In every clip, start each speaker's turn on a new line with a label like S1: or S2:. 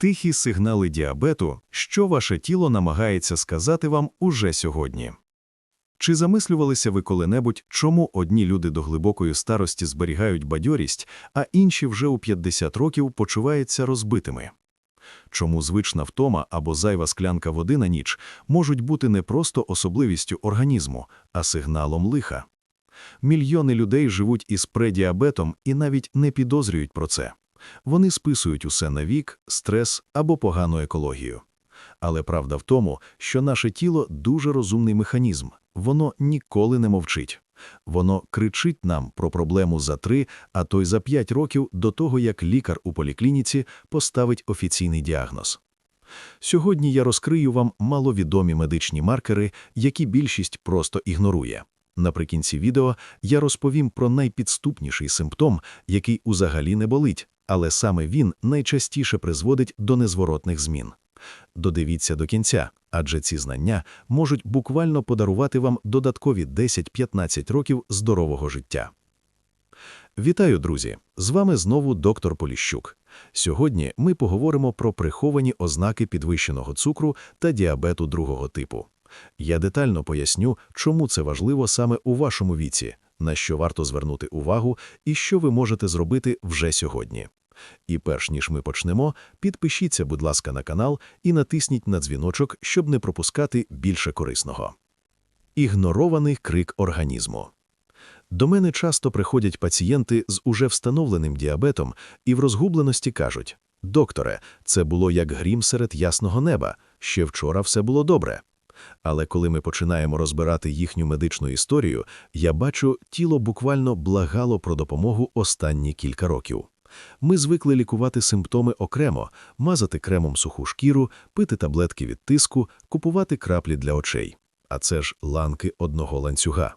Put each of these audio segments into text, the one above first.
S1: Тихі сигнали діабету, що ваше тіло намагається сказати вам уже сьогодні. Чи замислювалися ви коли-небудь, чому одні люди до глибокої старості зберігають бадьорість, а інші вже у 50 років почуваються розбитими? Чому звична втома або зайва склянка води на ніч можуть бути не просто особливістю організму, а сигналом лиха? Мільйони людей живуть із предіабетом і навіть не підозрюють про це. Вони списують усе на вік, стрес або погану екологію. Але правда в тому, що наше тіло дуже розумний механізм, воно ніколи не мовчить. Воно кричить нам про проблему за три, а то й за п'ять років до того, як лікар у поліклініці поставить офіційний діагноз. Сьогодні я розкрию вам маловідомі медичні маркери, які більшість просто ігнорує. Наприкінці відео я розповім про найпідступніший симптом, який узагалі не болить, але саме він найчастіше призводить до незворотних змін. Додивіться до кінця, адже ці знання можуть буквально подарувати вам додаткові 10-15 років здорового життя. Вітаю, друзі! З вами знову доктор Поліщук. Сьогодні ми поговоримо про приховані ознаки підвищеного цукру та діабету другого типу. Я детально поясню, чому це важливо саме у вашому віці, на що варто звернути увагу і що ви можете зробити вже сьогодні. І перш ніж ми почнемо, підпишіться, будь ласка, на канал і натисніть на дзвіночок, щоб не пропускати більше корисного. Ігнорований крик організму. До мене часто приходять пацієнти з уже встановленим діабетом і в розгубленості кажуть: Докторе, це було як грім серед ясного неба, ще вчора все було добре. Але коли ми починаємо розбирати їхню медичну історію, я бачу, тіло буквально благало про допомогу останні кілька років. Ми звикли лікувати симптоми окремо, мазати кремом суху шкіру, пити таблетки від тиску, купувати краплі для очей. А це ж ланки одного ланцюга.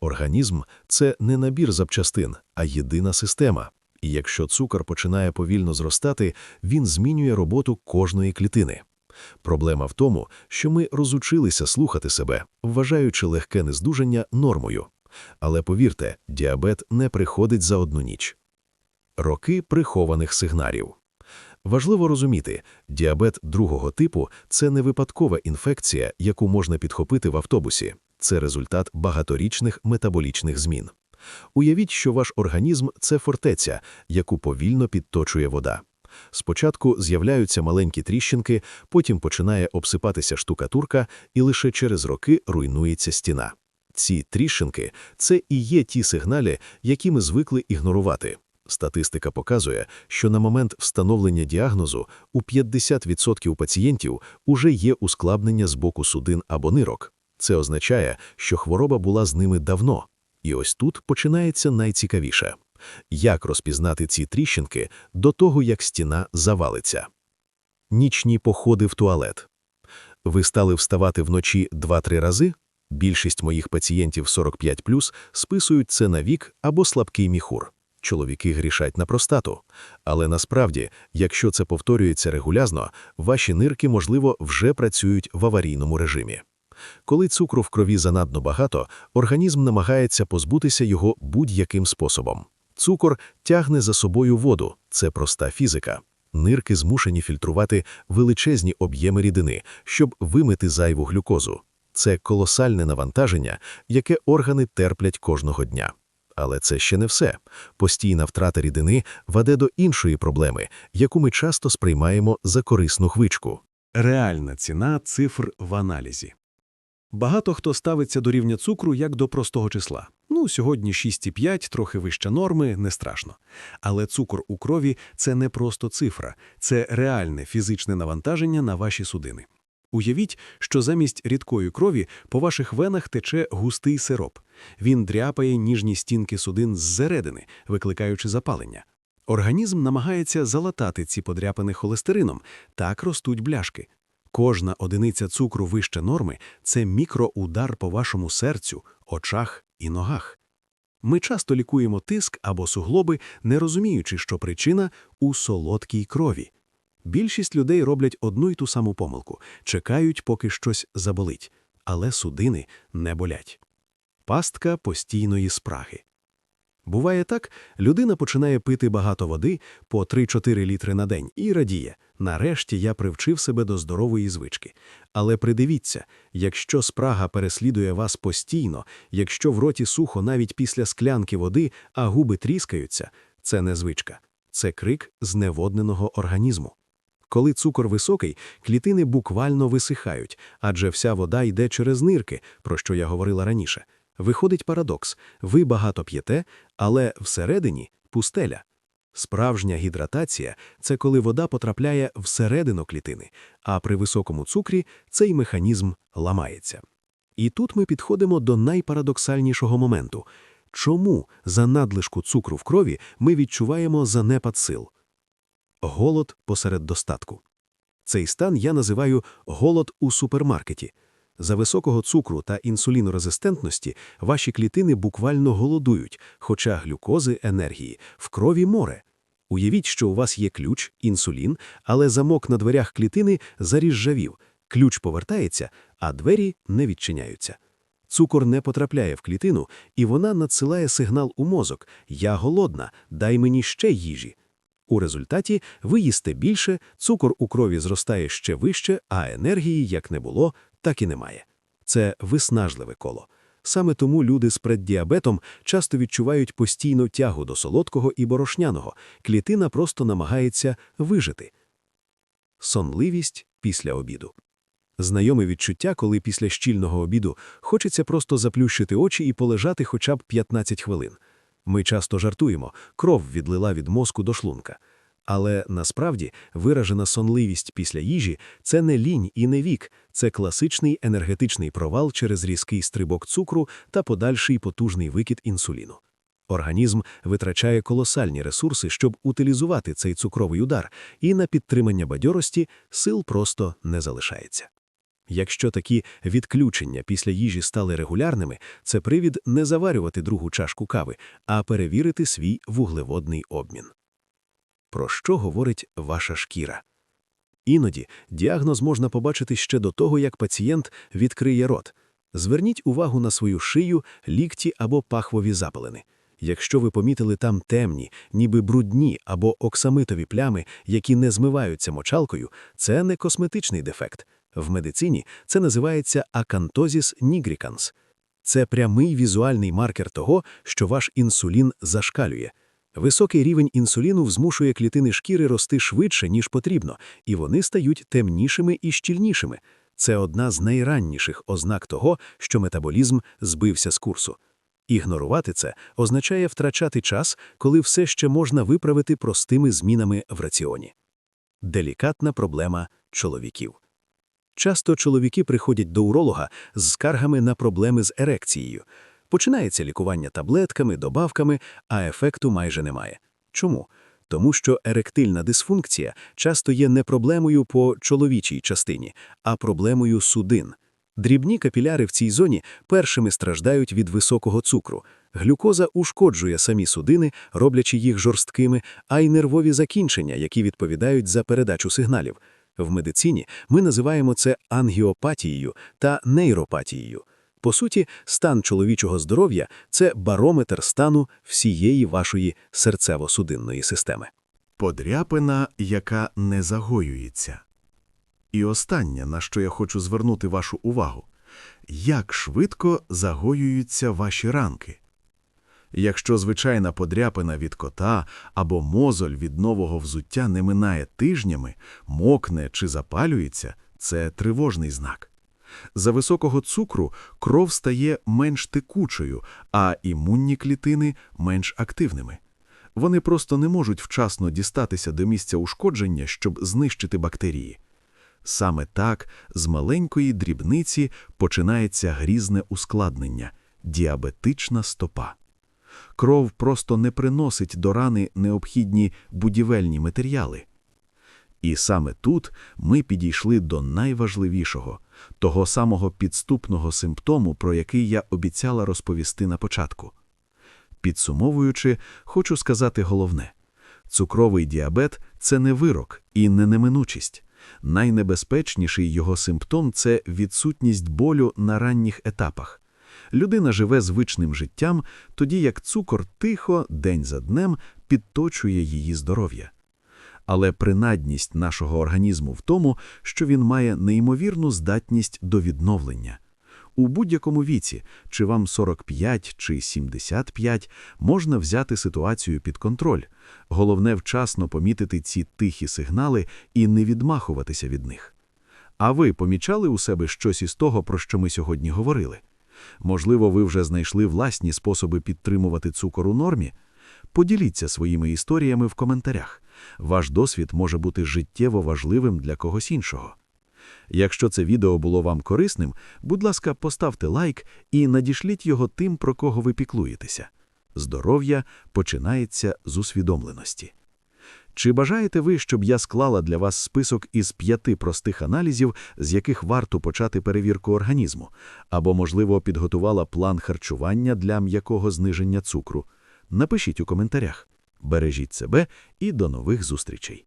S1: Організм це не набір запчастин, а єдина система. І якщо цукор починає повільно зростати, він змінює роботу кожної клітини. Проблема в тому, що ми розучилися слухати себе, вважаючи легке нездужання нормою. Але повірте, діабет не приходить за одну ніч. Роки прихованих сигналів. Важливо розуміти, діабет другого типу це не випадкова інфекція, яку можна підхопити в автобусі. Це результат багаторічних метаболічних змін. Уявіть, що ваш організм це фортеця, яку повільно підточує вода. Спочатку з'являються маленькі тріщинки, потім починає обсипатися штукатурка, і лише через роки руйнується стіна. Ці тріщинки це і є ті сигналі, які ми звикли ігнорувати. Статистика показує, що на момент встановлення діагнозу у 50% пацієнтів уже є ускладнення з боку судин або нирок. Це означає, що хвороба була з ними давно. І ось тут починається найцікавіше. Як розпізнати ці тріщинки до того, як стіна завалиться? Нічні походи в туалет. Ви стали вставати вночі 2-3 рази? Більшість моїх пацієнтів 45+, списують це на вік або слабкий міхур. Чоловіки грішать на простату. Але насправді, якщо це повторюється регулярно, ваші нирки, можливо, вже працюють в аварійному режимі. Коли цукру в крові занадто багато, організм намагається позбутися його будь-яким способом. Цукор тягне за собою воду, це проста фізика. Нирки змушені фільтрувати величезні об'єми рідини, щоб вимити зайву глюкозу. Це колосальне навантаження, яке органи терплять кожного дня. Але це ще не все. Постійна втрата рідини веде до іншої проблеми, яку ми часто сприймаємо за корисну хвичку.
S2: Реальна ціна цифр в аналізі. Багато хто ставиться до рівня цукру як до простого числа. Ну, сьогодні 6,5, трохи вища норми, не страшно. Але цукор у крові це не просто цифра, це реальне фізичне навантаження на ваші судини. Уявіть, що замість рідкої крові по ваших венах тече густий сироп. Він дряпає ніжні стінки судин зсередини, викликаючи запалення. Організм намагається залатати ці подряпини холестерином, так ростуть бляшки. Кожна одиниця цукру вище норми це мікроудар по вашому серцю, очах і ногах. Ми часто лікуємо тиск або суглоби, не розуміючи, що причина у солодкій крові. Більшість людей роблять одну й ту саму помилку, чекають, поки щось заболить, але судини не болять. Пастка постійної спраги. Буває так, людина починає пити багато води по 3-4 літри на день і радіє. Нарешті я привчив себе до здорової звички. Але придивіться, якщо спрага переслідує вас постійно, якщо в роті сухо навіть після склянки води, а губи тріскаються, це не звичка, це крик зневодненого організму. Коли цукор високий, клітини буквально висихають, адже вся вода йде через нирки, про що я говорила раніше. Виходить парадокс – ви багато п'єте, але всередині – пустеля. Справжня гідратація – це коли вода потрапляє всередину клітини, а при високому цукрі цей механізм ламається. І тут ми підходимо до найпарадоксальнішого моменту. Чому за надлишку цукру в крові ми відчуваємо занепад сил? Голод посеред достатку. Цей стан я називаю голод у супермаркеті. За високого цукру та інсулінорезистентності ваші клітини буквально голодують, хоча глюкози, енергії в крові море. Уявіть, що у вас є ключ, інсулін, але замок на дверях клітини заріжжавів, ключ повертається, а двері не відчиняються. Цукор не потрапляє в клітину, і вона надсилає сигнал у мозок «Я голодна, дай мені ще їжі». У результаті ви їсте більше, цукор у крові зростає ще вище, а енергії як не було, так і немає. Це виснажливе коло. Саме тому люди з преддіабетом часто відчувають постійну тягу до солодкого і борошняного, клітина просто намагається вижити. Сонливість після обіду. Знайоме відчуття, коли після щільного обіду хочеться просто заплющити очі і полежати хоча б 15 хвилин. Ми часто жартуємо, кров відлила від мозку до шлунка. Але насправді виражена сонливість після їжі – це не лінь і не вік, це класичний енергетичний провал через різкий стрибок цукру та подальший потужний викид інсуліну. Організм витрачає колосальні ресурси, щоб утилізувати цей цукровий удар, і на підтримання бадьорості сил просто не залишається. Якщо такі відключення після їжі стали регулярними, це привід не заварювати другу чашку кави, а перевірити свій вуглеводний обмін. Про що говорить ваша шкіра? Іноді діагноз можна побачити ще до того, як пацієнт відкриє рот. Зверніть увагу на свою шию, лікті або пахвові запалини. Якщо ви помітили там темні, ніби брудні або оксамитові плями, які не змиваються мочалкою, це не косметичний дефект. В медицині це називається акантозіс нігріканс. Це прямий візуальний маркер того, що ваш інсулін зашкалює. Високий рівень інсуліну змушує клітини шкіри рости швидше, ніж потрібно, і вони стають темнішими і щільнішими. Це одна з найранніших ознак того, що метаболізм збився з курсу. Ігнорувати це означає втрачати час, коли все ще можна виправити простими змінами в раціоні. Делікатна проблема чоловіків. Часто чоловіки приходять до уролога з скаргами на проблеми з ерекцією. Починається лікування таблетками, добавками, а ефекту майже немає. Чому? Тому що еректильна дисфункція часто є не проблемою по чоловічій частині, а проблемою судин. Дрібні капіляри в цій зоні першими страждають від високого цукру. Глюкоза ушкоджує самі судини, роблячи їх жорсткими, а й нервові закінчення, які відповідають за передачу сигналів. В медицині ми називаємо це ангіопатією та нейропатією. По суті, стан чоловічого здоров'я це барометр стану всієї вашої серцево-судинної системи.
S1: Подряпина, яка не загоюється. І останнє, на що я хочу звернути вашу увагу. Як швидко загоюються ваші ранки? Якщо звичайна подряпина від кота або мозоль від нового взуття не минає тижнями, мокне чи запалюється, це тривожний знак. За високого цукру кров стає менш текучою, а імунні клітини менш активними. Вони просто не можуть вчасно дістатися до місця ушкодження, щоб знищити бактерії. Саме так з маленької дрібниці починається грізне ускладнення – діабетична стопа. Кров просто не приносить до рани необхідні будівельні матеріали. І саме тут ми підійшли до найважливішого – того самого підступного симптому, про який я обіцяла розповісти на початку. Підсумовуючи, хочу сказати головне. Цукровий діабет – це не вирок і не неминучість. Найнебезпечніший його симптом – це відсутність болю на ранніх етапах. Людина живе звичним життям, тоді як цукор тихо, день за днем, підточує її здоров'я. Але принадність нашого організму в тому, що він має неймовірну здатність до відновлення. У будь-якому віці, чи вам 45, чи 75, можна взяти ситуацію під контроль. Головне вчасно помітити ці тихі сигнали і не відмахуватися від них. А ви помічали у себе щось із того, про що ми сьогодні говорили? Можливо, ви вже знайшли власні способи підтримувати цукор у нормі? Поділіться своїми історіями в коментарях. Ваш досвід може бути життєво важливим для когось іншого. Якщо це відео було вам корисним, будь ласка, поставте лайк і надішліть його тим, про кого ви піклуєтеся. Здоров'я починається з усвідомленості. Чи бажаєте ви, щоб я склала для вас список із п'яти простих аналізів, з яких варто почати перевірку організму, або, можливо, підготувала план харчування для м'якого зниження цукру? Напишіть у коментарях. Бережіть себе і до нових зустрічей!